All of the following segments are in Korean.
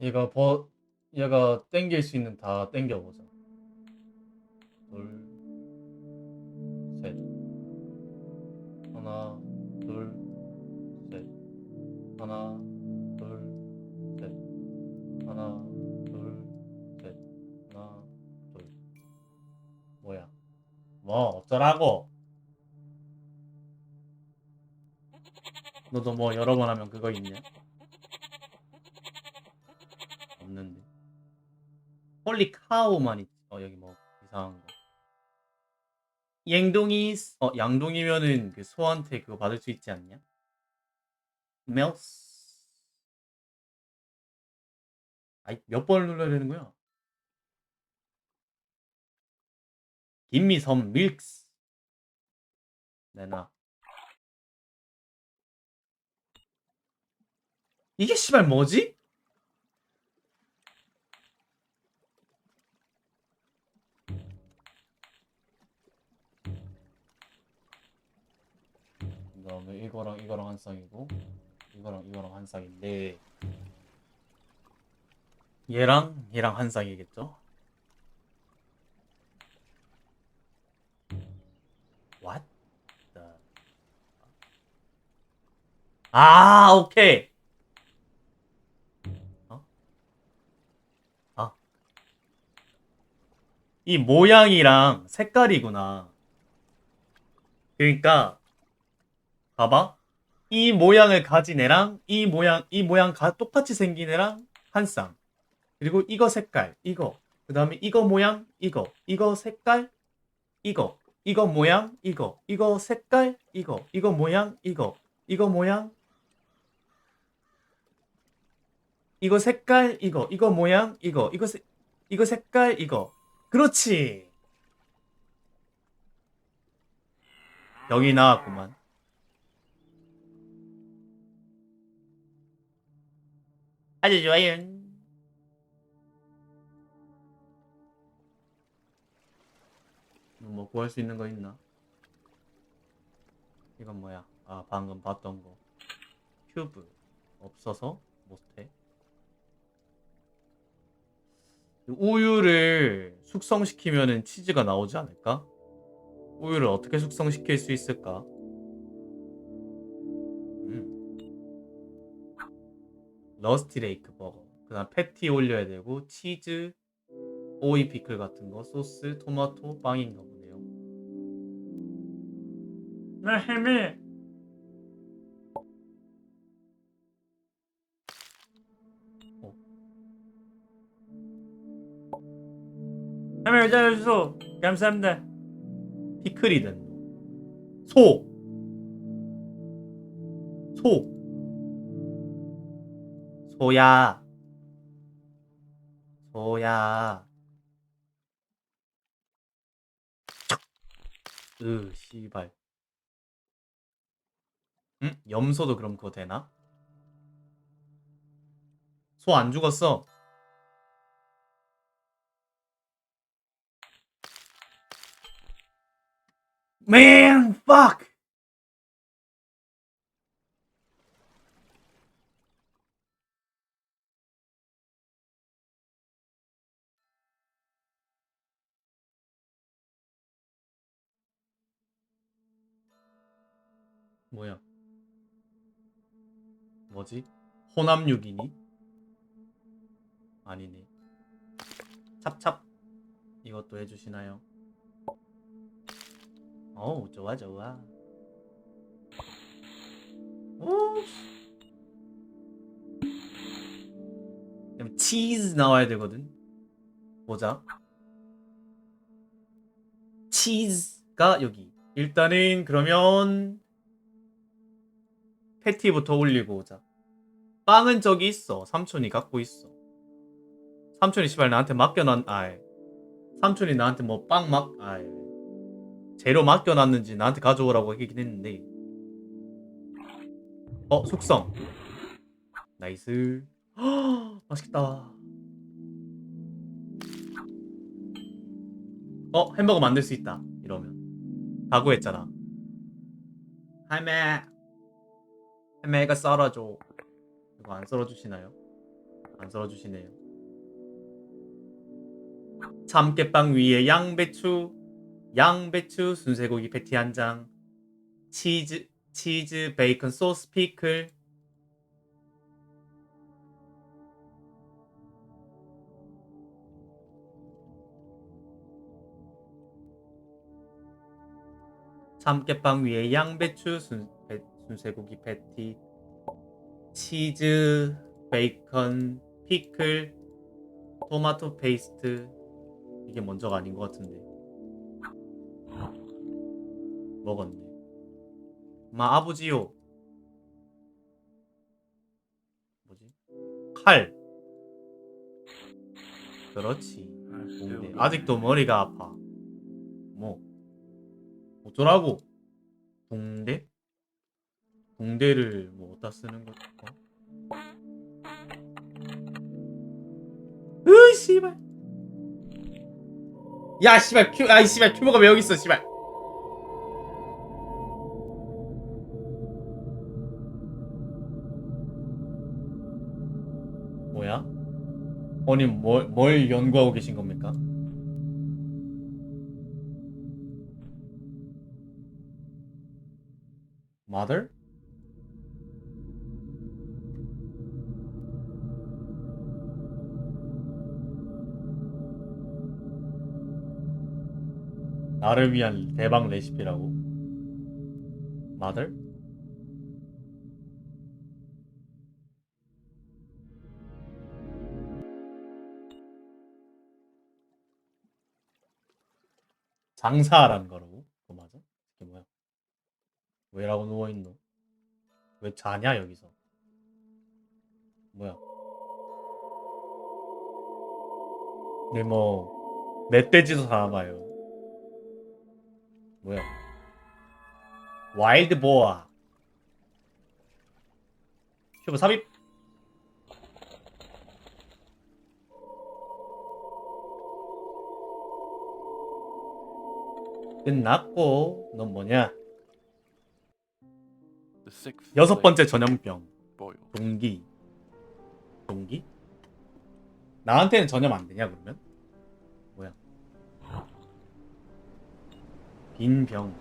얘가 버 얘가 땡길 수 있는 다 땡겨 보자. 둘, 셋. 하나, 둘, 셋. 하나, 둘, 셋. 하나, 둘, 셋. 하나, 둘. 뭐야? 뭐 어쩌라고? 너도 뭐 여러 번 하면 그거 있냐? 홀리 카우만 있지. 어 여기 뭐 이상한 거. 양동이 어 양동이면은 그 소한테 그거 받을 수 있지 않냐? 멜스. 아이 몇 번을 눌러야 되는 거야? Some milks. 내놔. 이게 씨발 뭐지? 이거랑 이거랑 한 쌍이고 이거랑 이거랑 한 쌍인데 얘랑 얘랑 한 쌍이겠죠? 아 오케이 어? 아. 이 모양이랑 색깔이구나 그러니까 봐봐. 이 모양을 가진 애랑 이 모양 이 모양 가 똑같이 생긴 애랑 한 쌍. 그리고 이거 색깔 이거. 그 다음에 이거 모양 이거. 이거 색깔 이거. 이거 모양 이거. 이거 색깔 이거. 이거 모양 이거. 이거 모양 이거 색깔 이거. 이거 모양 이거. 이거 색 이거 색깔 이거. 그렇지. 여기 나왔구만. 아주 좋아요. 뭐 구할 수 있는 거 있나? 이건 뭐야? 아 방금 봤던 거. 큐브 없어서 못해. 우유를 숙성시키면은 치즈가 나오지 않을까? 우유를 어떻게 숙성시킬 수 있을까? 러스티 레이크 버거. 그다음 패티 올려야 되고 치즈, 오이 피클 같은 거, 소스, 토마토, 빵인가 보네요. 나 햄이. 어. 햄이 의자 주소. 감사합니다. 피클이든 소. 소. 소 야. 소야. 으, 씨발. 응? 염소도 그럼 그거 되나? 소 안 죽었어. Man, fuck. 뭐야? 뭐지? 호남 6이니? 아니네. 찹찹. 이것도 해주시나요? 어우, 좋아, 좋아. 오. 그럼 치즈 나와야 되거든. 보자. 치즈가 여기. 일단은 그러면 패티부터 올리고 오자. 빵은 저기 있어. 삼촌이 갖고 있어. 삼촌이 씨발 나한테 맡겨놨, 아이. 삼촌이 나한테 뭐 빵 막, 아이. 재료 맡겨놨는지 나한테 가져오라고 얘기긴 했는데. 어, 숙성. 나이스. 헉, 맛있겠다. 어, 햄버거 만들 수 있다. 이러면. 다구했잖아. 할매. 할매가 썰어줘. 이거 안 썰어주시나요? 안 썰어주시네요. 참깨빵 위에 양배추, 양배추 순세고기 패티 한 장, 치즈, 치즈 베이컨 소스 피클, 참깨빵 위에 양배추 순, 배- 순세고기 패티, 치즈, 베이컨, 피클, 토마토 페이스트 이게 먼저가 아닌 것 같은데 먹었네. 마 아버지요. 뭐지? 칼. 그렇지. 동대. 아직도 머리가 아파. 뭐 어쩌라고? 동대? 동대를 뭐 어디다 쓰는 거? 어? 으 씨발. 야 씨발 큐 아이 씨발 큐버가 왜 여기 있어 씨발. 뭐야? 아니 뭘, 뭘 연구하고 계신 겁니까? mother? 나를 위한 대박 레시피라고? mother? 장사하라는 거라고? 그거 맞아? 이게 뭐야? 왜라고 누워있노? 왜 자냐 여기서? 뭐야? 네뭐 멧돼지도 사나봐요 뭐야? 와일드 보아 큐브 삽입 끝났고 넌 뭐냐? 여섯 번째 전염병. 동기 동기? 나한테는 전염 안 되냐 그러면? 빈병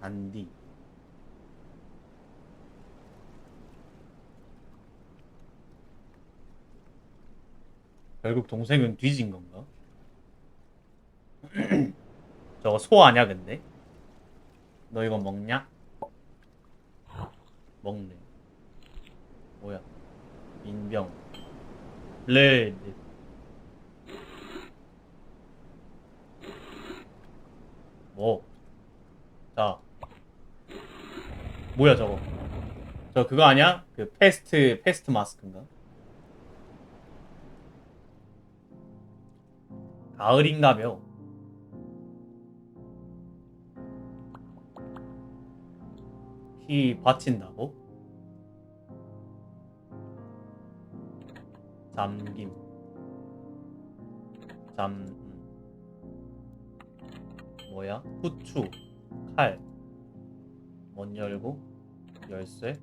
단디 결국 동생은 뒤진 건가? 저거 소 아냐 근데? 너 이거 먹냐? 먹네. 뭐야? 인병. 레드. 뭐? 자. 뭐야 저거? 저 그거 아니야? 그 패스트 패스트 마스크인가? 가을인가며? 피 받친다고? 잠김 잠 음. 뭐야? 후추 칼 문 열고 열쇠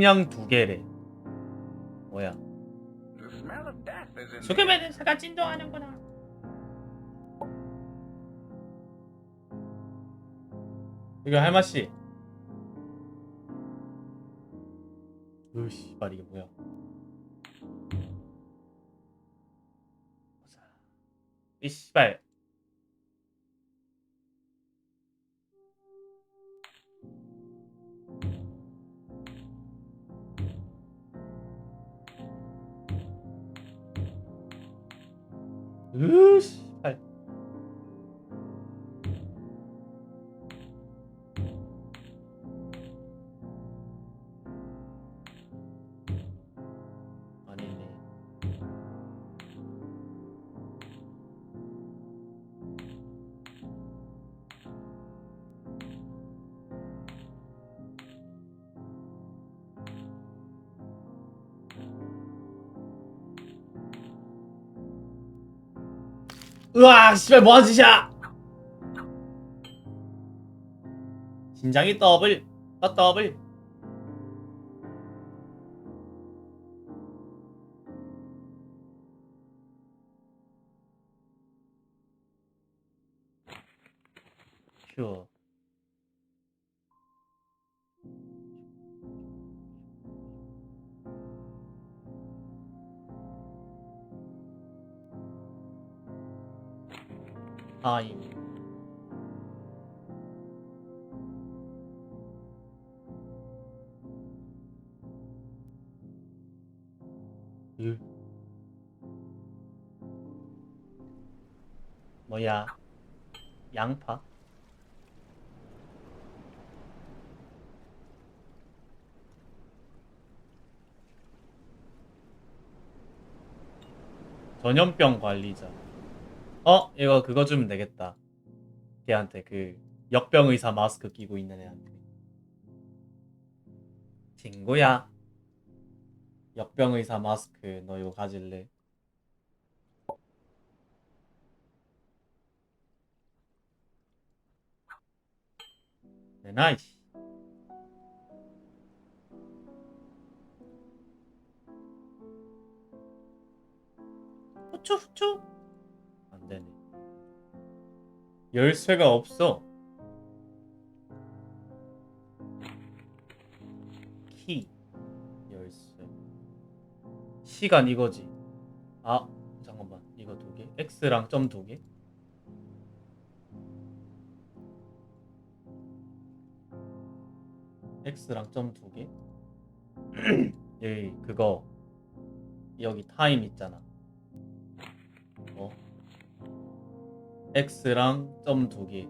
성냥 두 개래. 뭐야? 죽음의 냄새가 진동하는구나. 이거 할마 씨. 으씨, 발 이게 뭐야? 보자. 이 씨발. 으아 씨발 뭐하는 짓이야? 심장이 더블 어 더블 양파. 전염병 관리자. 어 이거 그거 주면 되겠다. 걔한테 그 역병 의사 마스크 끼고 있는 애한테. 친구야. 역병 의사 마스크 너 이거 가질래? 네 나이스 후추 후추? 안 되네. 열쇠가 없어. 키. 열쇠. 시간 이거지. 아 잠깐만. 이거 두 개? X랑 점 두 개 X랑 점 두 개? 여기 그거. 여기 타임 있잖아. 어? X랑 점 두 개.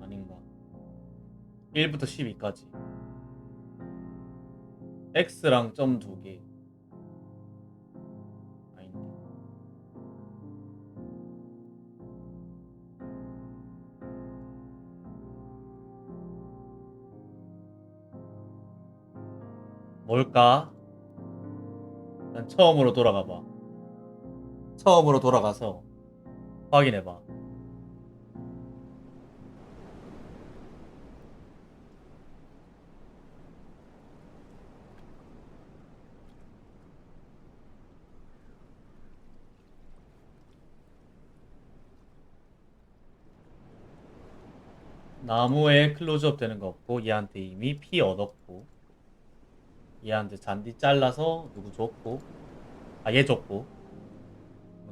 아닌가 1부터 12까지. X랑 점 두 개. 뭘까? 난 처음으로 돌아가 봐. 처음으로 돌아가서 확인해 봐. 나무에 클로즈업 되는 거 없고 얘한테 이미 피 얻었고 얘한테 잔디 잘라서 누구 줬고 아 얘 줬고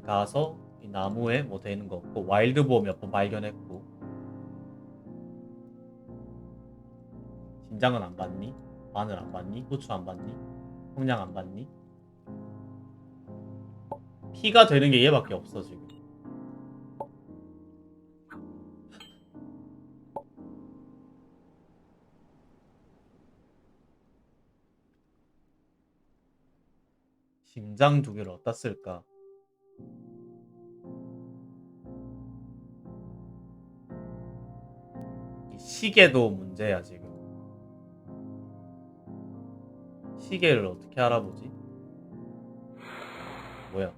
가서 이 나무에 뭐 되는 거 없고 와일드 보어 몇번 발견했고 심장은 안 봤니? 마늘 안 봤니? 고추 안 봤니? 홍량 안 봤니? 피가 되는 게 얘밖에 없어 지금 심장 두 개를 어디다 쓸까? 이 시계도 문제야 지금. 시계를 어떻게 알아보지? 뭐야?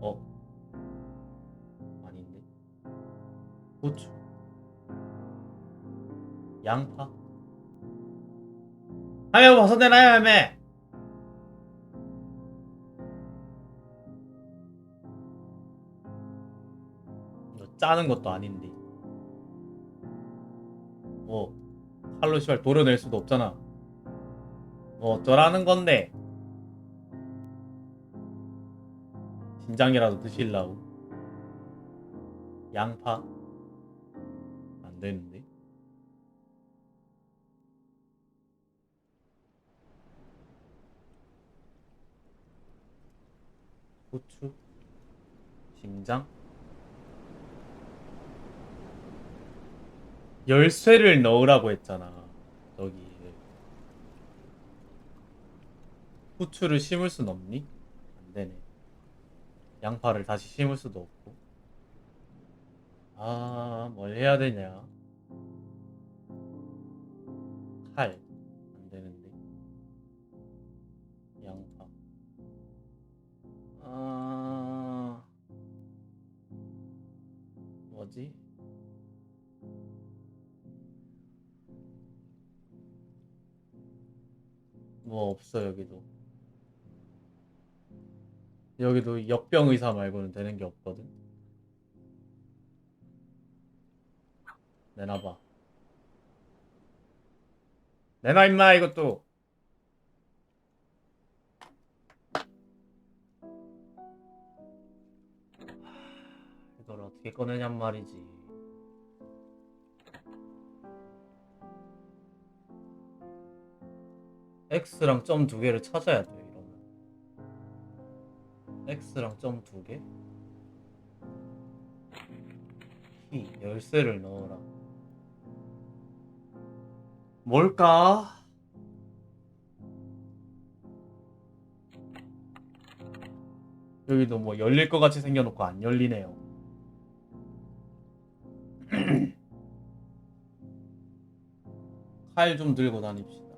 어? 아닌데? 고추. 양파. 하면 벗어내나요, 하면? 짜는 것도 아닌데. 뭐 칼로 씨발 도려낼 수도 없잖아. 뭐 어쩌라는 건데. 심장이라도 드실라고. 양파 안 되는데. 고추 심장 열쇠를 넣으라고 했잖아. 여기 후추를 심을 순 없니? 안 되네. 양파를 다시 심을 수도 없고. 아, 뭘 해야 되냐? 칼. 안 되는데. 양파. 아. 뭐지? 뭐 없어 여기도. 여기도 역병 의사 말고는 되는 게 없거든. 내놔봐. 내놔 임마 이것도. 이걸 어떻게 꺼내냔 말이지. X랑 점 두 개를 찾아야 돼 이러면. X랑 점 두 개. 키 열쇠를 넣어라. 뭘까? 여기도 뭐 열릴 것 같이 생겨놓고 안 열리네요. 칼 좀 들고 다닙시다.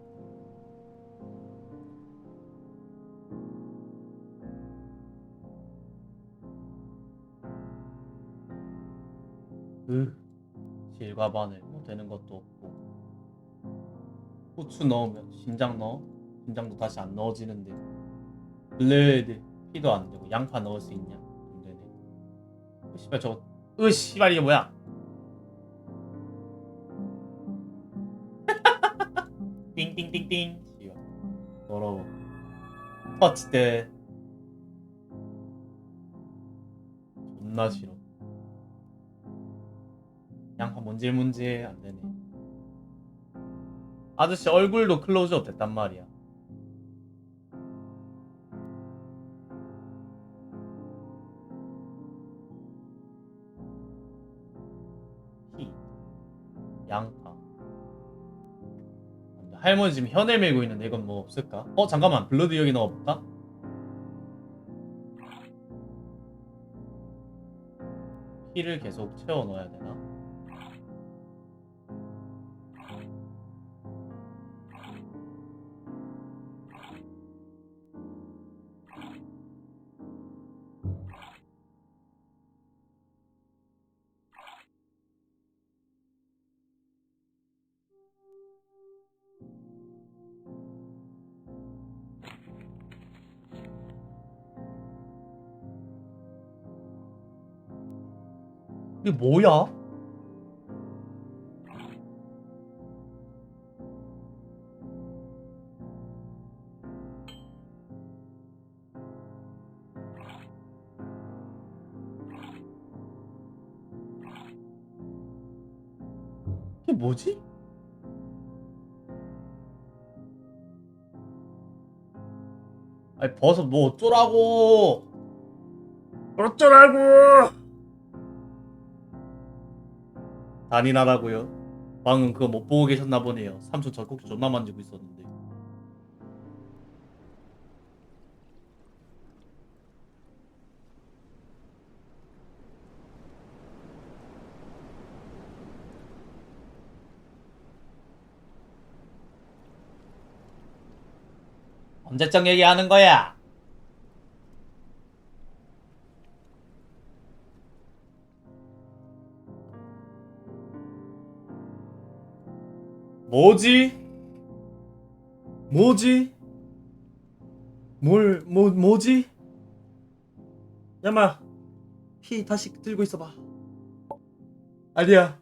바늘 뭐 되는 것도 없고 후추 넣으면 신장 넣어? 신장도 다시 안 넣어지는데 블레드 피도 안 되고 양파 넣을 수 있냐? 안 되네. 으, 씨발 저거 으 씨발 이게 뭐야? 띵띵띵띵 더러워 터치대 존나 싫어 양파 문제 안 되네 아저씨 얼굴도 클로즈업 됐단 말이야 히 양파 할머니 지금 혀내 밀고 있는데 이건 뭐 없을까? 어 잠깐만 블러드 여기 넣어볼까? 피를 계속 채워 넣어야 되나? 이게 뭐야? 이게 뭐지? 아니 버섯 뭐 어쩌라고 어쩌라고 잔인하다고요. 방금 그거 못 보고 계셨나 보네요. 삼촌 젖꼭지 존나 만지고 있었는데. 언제적 얘기하는 거야? 뭐지? 뭐지? 뭘, 뭐, 뭐지? 야마, 피 다시 들고 있어봐. 아니야.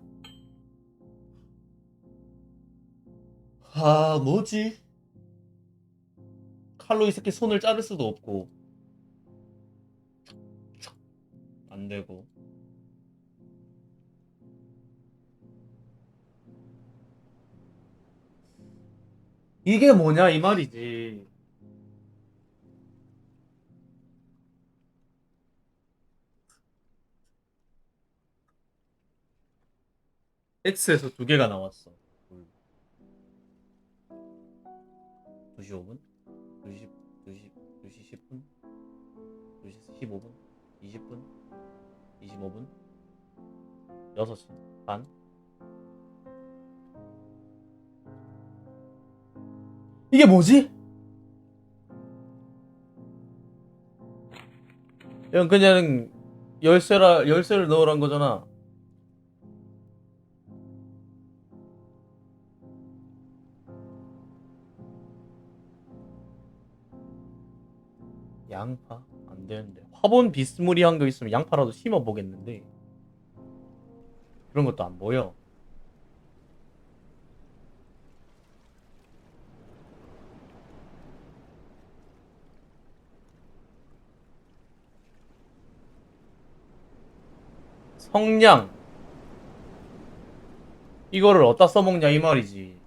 아, 뭐지? 칼로 이 새끼 손을 자를 수도 없고. 안 되고. 이게 뭐냐 이 말이지. X에서 두 개가 나왔어. 2시 5분? 2시, 2시, 2시 10분? 2시 15분? 20분? 25분? 6시 반? 이게 뭐지? 이건 그냥 열쇠라 열쇠를 넣으란 거잖아. 양파 안 되는데 화분 비스무리한 거 있으면 양파라도 심어 보겠는데 그런 것도 안 보여. 성냥 이거를 어디다 써먹냐 이 말이지.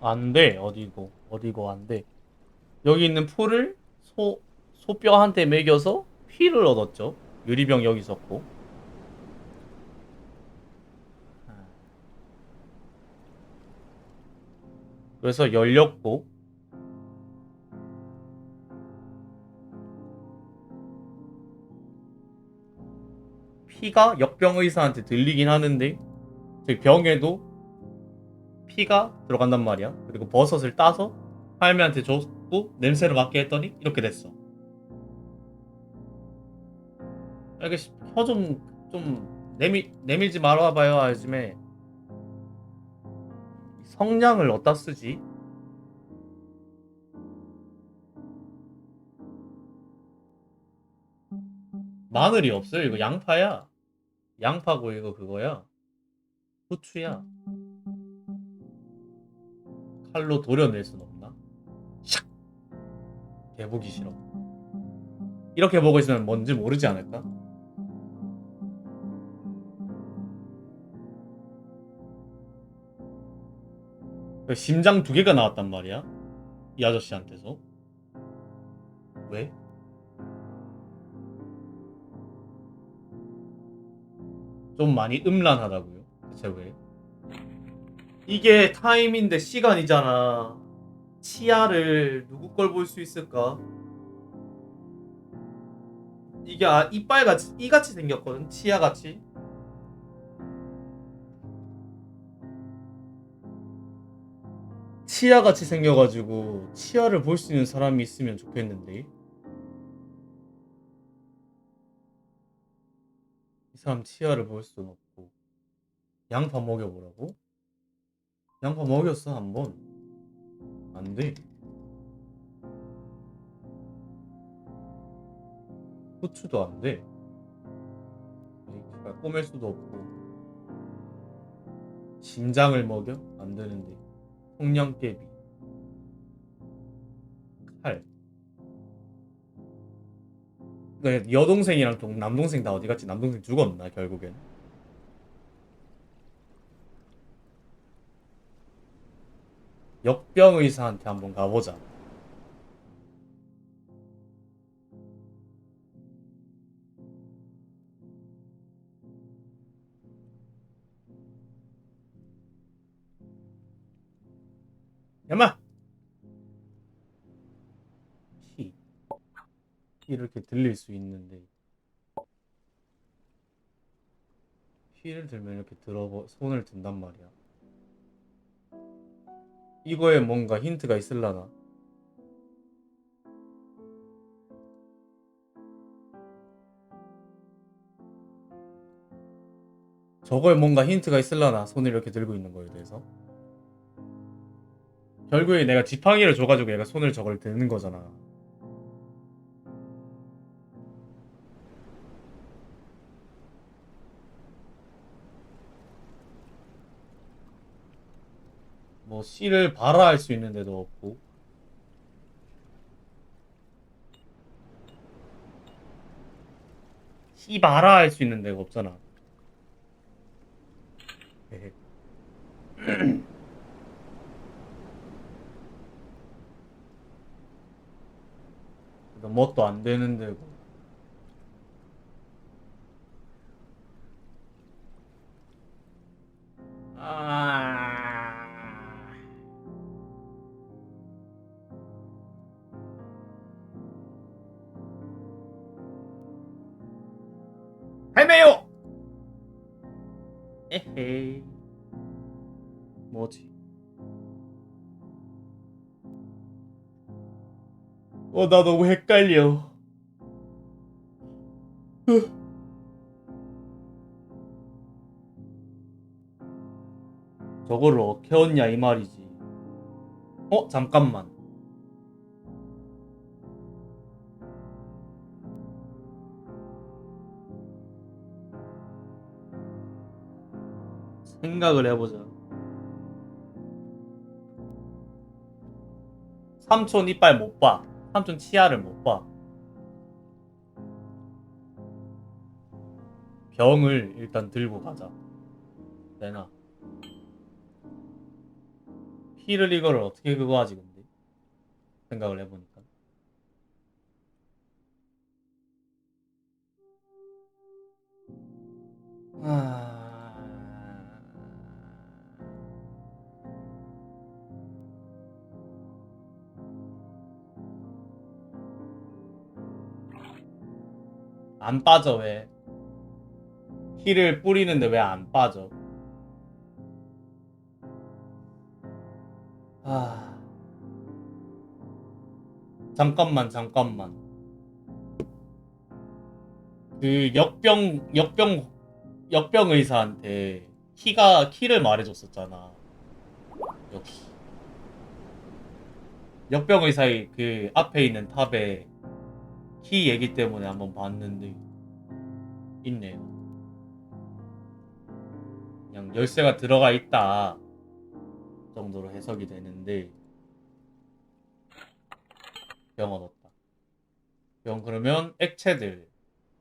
안 돼. 어디고. 어디고 안 돼. 여기 있는 풀을 소, 소뼈한테 먹여서 피를 얻었죠. 유리병 여기 있었고. 그래서 열렸고. 피가 역병 의사한테 들리긴 하는데, 저기 병에도 피가 들어간단 말이야. 그리고 버섯을 따서 할매한테 줬고 냄새를 맡게 했더니 이렇게 됐어. 이렇게 혀좀좀 내밀 내밀지 말아봐요 요즘에 성냥을 어디다 쓰지? 마늘이 없어요. 이거 양파야. 양파고 이거 그거야. 후추야. 칼로 도려낼 순 없나? 샥! 개보기 싫어. 이렇게 보고 있으면 뭔지 모르지 않을까? 심장 두 개가 나왔단 말이야. 이 아저씨한테서. 왜? 좀 많이 음란하다고요. 대체 왜? 이게 타임인데 시간이잖아. 치아를 누구 걸 볼 수 있을까? 이게 아, 이빨 같이 이같이 생겼거든. 치아 같이. 치아 같이 생겨가지고 치아를 볼 수 있는 사람이 있으면 좋겠는데. 이 사람 치아를 볼 수는 없고 양파 먹여보라고? 양파 먹였어 한번 안돼 후추도 안돼 꼬맬 수도 없고 심장을 먹여? 안 되는데 송량깨비 칼 그러니까 여동생이랑 동, 남동생 다 어디 갔지? 남동생 죽었나 결국엔 역병 의사한테 한번 가보자. 이렇게 들릴 수 있는데 피를 들면 이렇게 들어 손을 든단 말이야. 이거에 뭔가 힌트가 있을라나? 저거에 뭔가 힌트가 있을라나? 손을 이렇게 들고 있는 거에 대해서. 결국에 내가 지팡이를 줘가지고 얘가 손을 저걸 드는 거잖아. 뭐 씨를 발아 할수 있는 데도 없고. 씨 발아 할수 있는 데가 없잖아. 뭣도 안 되는 데고. 아... 할매요! 에헤이. 뭐지? 어, 나 너무 헷갈려. 어. 저걸 어떻게 얻냐 이 말이지. 어, 잠깐만. 생각을 해보자. 삼촌 이빨 못 봐. 삼촌 치아를 못 봐. 병을 일단 들고 가자. 내놔. 피를 이거를 어떻게 그거 하지 근데? 생각을 해보니까. 안 빠져 왜? 피를 뿌리는데 왜 안 빠져? 아 잠깐만 잠깐만 그 역병 역병 역병 의사한테 키가 키를 말해줬었잖아 역시 역병 의사의 그 앞에 있는 탑에 키 얘기 때문에 한번 봤는데 있네요. 그냥 열쇠가 들어가 있다 정도로 해석이 되는데 병 얻었다. 병 그러면 액체들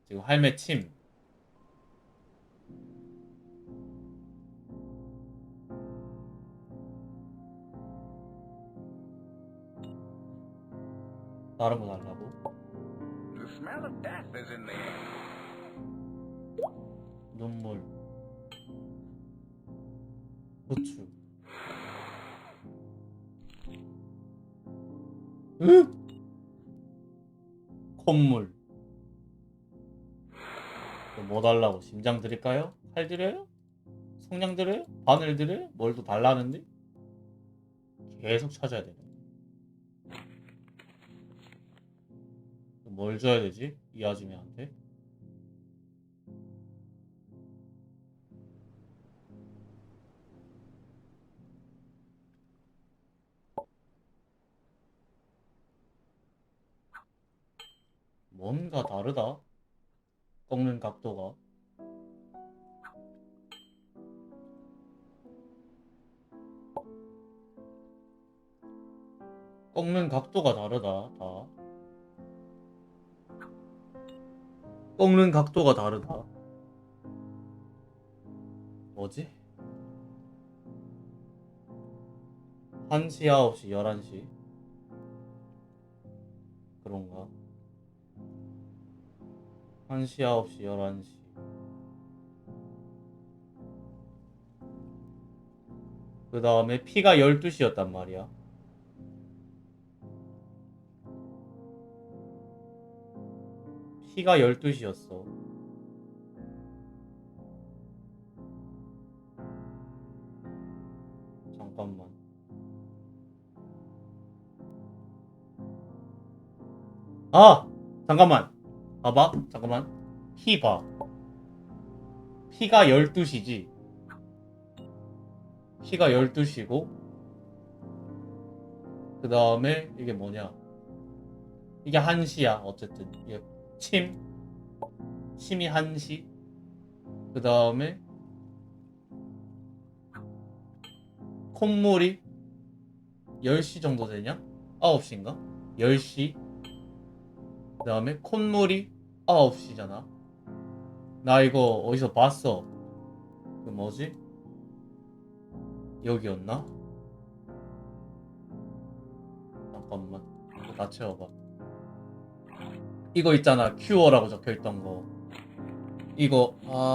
지금 할매 침 다른 거? The smell of death is in the air. 눈물 고추 으 콧물 또뭐 달라고 심장 드릴까요? 칼 드려요? 성냥 드려요? 바늘 드려요? 뭘 또 달라는데? 계속 찾아야 되네 뭘 줘야 되지? 이 아줌마한테? 뭔가 다르다. 꺾는 각도가. 꺾는 각도가 다르다. 다. 꺾는 각도가 다르다. 뭐지? 1시, 9시, 11시. 그런가? 1시, 9시, 11시. 그 다음에 피가 12시였단 말이야. 피가 12시였어. 잠깐만. 아! 잠깐만. 봐봐. 잠깐만. 피 봐. 피가 12시지. 피가 12시고. 그 다음에 이게 뭐냐. 이게 1시야. 어쨌든. 이게 침. 침이 1시. 그 다음에 콧물이 10시 정도 되냐? 9시인가? 10시. 그 다음에 콧물이 9시잖아. 나 이거 어디서 봤어. 그 뭐지? 여기였나? 잠깐만. 다 채워봐. 이거 있잖아. 큐어라고 적혀있던 거. 이거, 아.